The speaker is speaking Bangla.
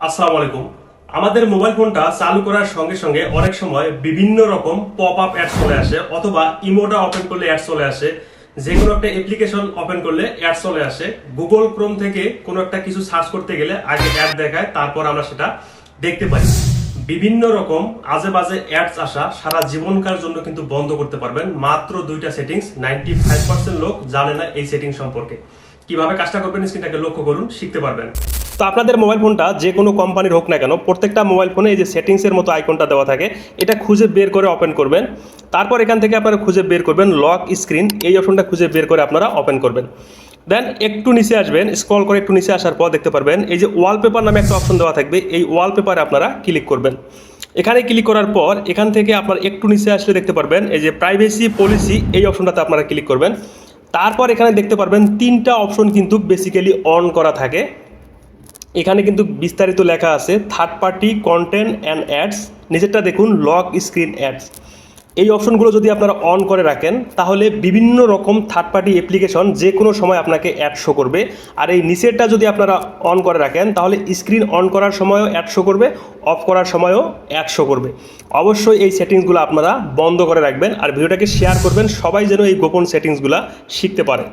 আসসালামু আলাইকুম। আমাদের মোবাইল ফোনটা চালু করার সঙ্গে সঙ্গে অনেক সময় বিভিন্ন রকম পপ আপ অ্যাড চলে আসে অথবা ইমোটা ওপেন করলে অ্যাড চলে আসে। যে কোনো একটা অ্যাপ্লিকেশন ওপেন করলে অ্যাড চলে আসে। গুগল ক্রোম থেকে কোনো একটা কিছু সার্চ করতে গেলে আগে অ্যাড দেখায়, তারপর আমরা সেটা দেখতে পাই। বিভিন্ন রকম আজে বাজে অ্যাডস আসা সারা জীবনকার জন্য কিন্তু বন্ধ করতে পারবেন। মাত্র দুইটা সেটিংস নাইনটি ফাইভ পার্সেন্ট লোক জানে না এই সেটিং সম্পর্কে। কীভাবে কাজটা করবেন স্ক্রিনটাকে লক্ষ্য করুন, শিখতে পারবেন। তো আপনাদের মোবাইল ফোনটা যে কোনো কোম্পানির হোক না কেন, প্রত্যেকটা মোবাইল ফোনে এই যে সেটিংসের মতো আইকনটা দেওয়া থাকে, এটা খুঁজে বের করে ওপেন করবেন। তারপর এখান থেকে আপনারা খুঁজে বের করবেন লক স্ক্রিন এই অপশনটা খুঁজে বের করে আপনারা ওপেন করবেন। দেন একটু নিচে আসবেন স্ক্রল করে একটু নিচে আসার পর দেখতে পারবেন, এই যে ওয়ালপেপার নামে একটা অপশন দেওয়া থাকবে, এই ওয়ালপেপারে আপনারা ক্লিক করবেন। এখানে ক্লিক করার পর এখান থেকে আপনার একটু নিচে আসলে দেখতে পারবেন, এই যে প্রাইভেসি পলিসি এই অপশনটাতে আপনারা ক্লিক করবেন। তারপর এখানে দেখতে পারবেন তিনটা অপশন কিন্তু বেসিক্যালি অন করা থাকে। এখানে কিন্তু বিস্তারিত লেখা আছে third party content and ads নিজেরটা দেখুন লক স্ক্রিন অ্যাডস এই অপশনগুলো যদি আপনারা অন করে রাখেন, তাহলে বিভিন্ন রকম থার্ড পার্টি অ্যাপ্লিকেশন যে কোনো সময় আপনাকে অ্যাড শো করবে। আর এই নিচেরটা যদি আপনারা অন করে রাখেন, তাহলে স্ক্রিন অন করার সময়ও অ্যাড শো করবে অফ করার সময়ও অ্যাড শো করবে। অবশ্যই এই সেটিংসগুলো আপনারা বন্ধ করে রাখবেন, আর ভিডিওটাকে শেয়ার করবেন, সবাই যেন এই গোপন সেটিংসগুলো শিখতে পারে।